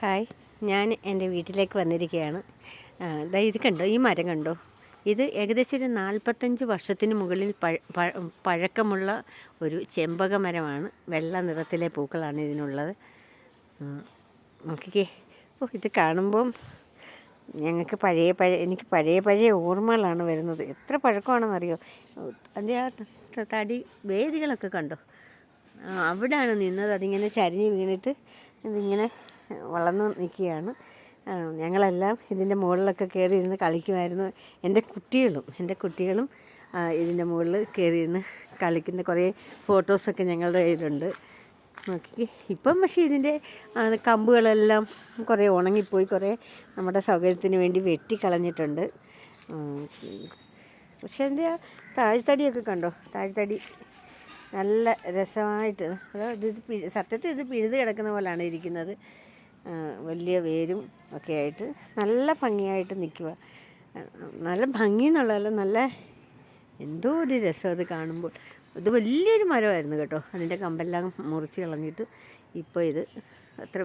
Hi. ഞാൻ എന്റെ വീട്ടിലേക്ക് വന്നിരിക്കുകയാണ്. ദാ ഇത് കണ്ടോ? ഈ മരം കണ്ടോ? ഇത് ഏകദേശം ഒരു നാൽപ്പത്തഞ്ച് വർഷത്തിന് മുകളിൽ പഴ- പഴ- പഴക്കമുള്ള ഒരു ചെമ്പക മരമാണ്. വെള്ള നിറത്തിലെ പൂക്കളാണ് ഇതിനുള്ളത്. നോക്കിക്കേ. ഓ ഇത് കാണുമ്പം ഞങ്ങൾക്ക് പഴയ പഴയ എനിക്ക് പഴയ പഴയ ഓർമ്മകളാണ് വരുന്നത്. എത്ര പഴക്കമാണെന്നറിയോ? അതിന്റെ ആ തടി വേരുകളൊക്കെ കണ്ടോ? അവിടെയാണ് നിന്നത്. അതിങ്ങനെ ചരിഞ്ഞ് വീണിട്ട് ഇതിങ്ങനെ വളർന്ന് നിൽക്കുകയാണ്. ഞങ്ങളെല്ലാം ഇതിന്റെ മുകളിലൊക്കെ കയറി ഇരുന്ന് കളിക്കുമായിരുന്നു. എന്റെ കുട്ടികളും എന്റെ കുട്ടികളും ഇതിന്റെ മുകളിൽ കയറി ഇരുന്ന് കളിക്കുന്ന കുറേ ഫോട്ടോസൊക്കെ ഞങ്ങളുടെ കയ്യിലുണ്ട്. നോക്കി ഇപ്പം പക്ഷേ ഇതിന്റെ കമ്പുകളെല്ലാം കുറേ ഉണങ്ങിപ്പോയി കുറേ നമ്മുടെ സൗകര്യത്തിന് വേണ്ടി വെട്ടിക്കളഞ്ഞിട്ടുണ്ട്. കളഞ്ഞിട്ടുണ്ട് പക്ഷെ ആ താഴ്ത്തടിയൊക്കെ കണ്ടോ? താഴ്ത്തടി നല്ല രസമായിട്ട് അതായത് ഇത് സത്യത്തിൽ ഇത് പിഴുത് കിടക്കുന്ന പോലെയാണ് ഇരിക്കുന്നത്. വലിയ വേരും ഒക്കെ ആയിട്ട് നല്ല ഭംഗിയായിട്ട് നിൽക്കുക. നല്ല ഭംഗി എന്നുള്ളതല്ല നല്ല എന്തോ ഒരു രസം അത് കാണുമ്പോൾ. ഇത് വലിയൊരു മരമായിരുന്നു കേട്ടോ. അതിന്റെ കമ്പെല്ലാം മുറിച്ച് കളഞ്ഞിട്ട് ഇപ്പോൾ ഇത് അത്ര